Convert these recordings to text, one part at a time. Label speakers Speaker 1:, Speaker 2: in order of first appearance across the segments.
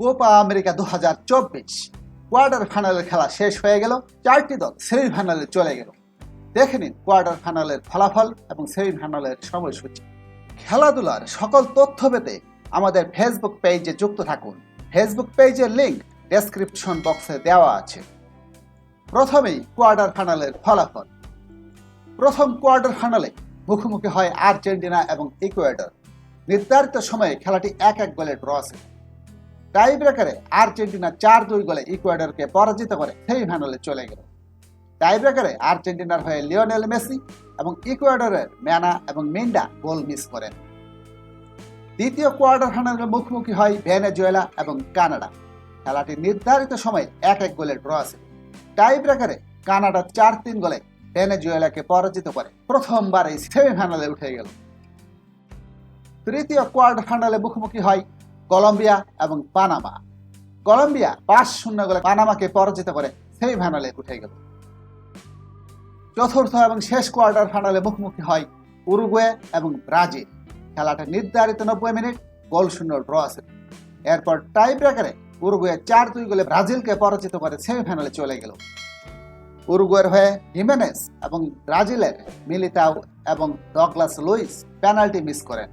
Speaker 1: Copa America দু হাজার চব্বিশ কোয়ার্টার ফাইনালের খেলা শেষ হয়ে গেল, চারটি দল সেমিফাইনালে চলে গেল। দেখে নিন কোয়ার্টার ফাইনালের ফলাফল এবং সেমিফাইনালের সময়সূচি। খেলাধুলার সকল তথ্য পেতে আমাদের ফেসবুক পেজে যুক্ত থাকুন। ফেসবুক পেজের লিঙ্ক ডেসক্রিপশন বক্সে দেওয়া আছে। প্রথমেই কোয়ার্টার ফাইনালের ফলাফল। প্রথম কোয়ার্টার ফাইনালে মুখোমুখি হয় আর্জেন্টিনা এবং ইকুয়েডর। নির্ধারিত সময়ে খেলাটি এক এক গোলে ড্র ছিল টাই ব্রেকারে আর্জেন্টিনা চার দুই গোলে ইকুয়েডরকে পরাজিত করে সেমিফাইনালে চলে গেল। টাই ব্রেকারে আর্জেন্টিনার হয়ে লিওনেল মেসি এবং ইকুয়েডরের ম্যানা এবং মিন্ডা গোল মিস করেন। দ্বিতীয় কোয়ার্টার ফাইনালে মুখোমুখি হয় ভেনেজুয়েলা এবং কানাডা। খেলাটি নির্ধারিত সময়ে এক এক গোলে ড্র আছে। টাই ব্রেকারে কানাডা চার তিন গোলে ভেনেজুয়েলাকে পরাজিত করে প্রথমবার এই সেমিফাইনালে উঠে গেল। তৃতীয় কোয়ার্টার ফাইনালে মুখোমুখি হয় কলম্বিয়া এবং পানামা। কলম্বিয়া পাঁচ শূন্য গোলে পানামাকে পরাজিত করে সেমিফাইনালে উঠে গেল। চতুর্থ এবং শেষ কোয়ার্টার ফাইনালে মুখোমুখি হয় উরুগুয়ে এবং ব্রাজিল। খেলাটা নির্ধারিত নব্বই মিনিট, গোল শূন্য, ড্র আছে। এরপর টাই ব্রেকারে উরুগুয়ে চার দুই গোলে ব্রাজিলকে পরাজিত করে সেমিফাইনালে চলে গেল। উরুগুয়ের হয়ে হিমেনেস এবং ব্রাজিলের মিলিতাও এবং ডগলাস লুইস পেনাল্টি মিস করেন।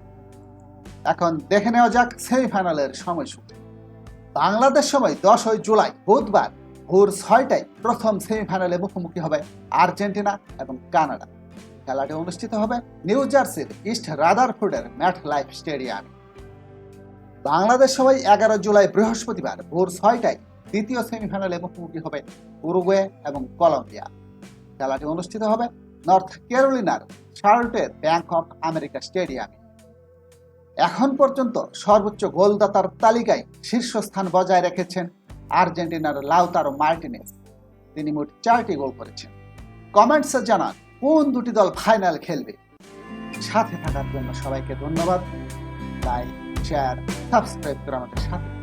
Speaker 1: এখন দেখে নেওয়া যাক সেমিফাইনালের সময়সূচি। বাংলাদেশ সময় দশই জুলাই, বুধবার ভোর ছয়টায় প্রথম সেমিফাইনালে মুখোমুখি হবে আর্জেন্টিনা এবং কানাডা। খেলাটি অনুষ্ঠিত হবে নিউ জার্সির ইস্ট রাদারফুডের ম্যাট লাইফ স্টেডিয়ামে। বাংলাদেশ সময় এগারো জুলাই, বৃহস্পতিবার ভোর ছয়টায় দ্বিতীয় সেমিফাইনালে মুখোমুখি হবে উরুগুয়ে এবং কলম্বিয়া। খেলাটি অনুষ্ঠিত হবে নর্থ ক্যারোলিনার শার্লটের ব্যাংক অফ আমেরিকা স্টেডিয়ামে। এখন পর্যন্ত সর্বোচ্চ গোলদাতার তালিকায় শীর্ষস্থান বজায় রেখেছেন আর্জেন্টিনার লাউতারো মার্টিনেস। তিনি মোট চারটি গোল করেছেন। কমেন্টসে জানান, কোন দুটি দল ফাইনাল খেলবে? সাথে থাকার জন্য সবাইকে ধন্যবাদ। লাইক, শেয়ার, সাবস্ক্রাইব করে আমাদের সাথে।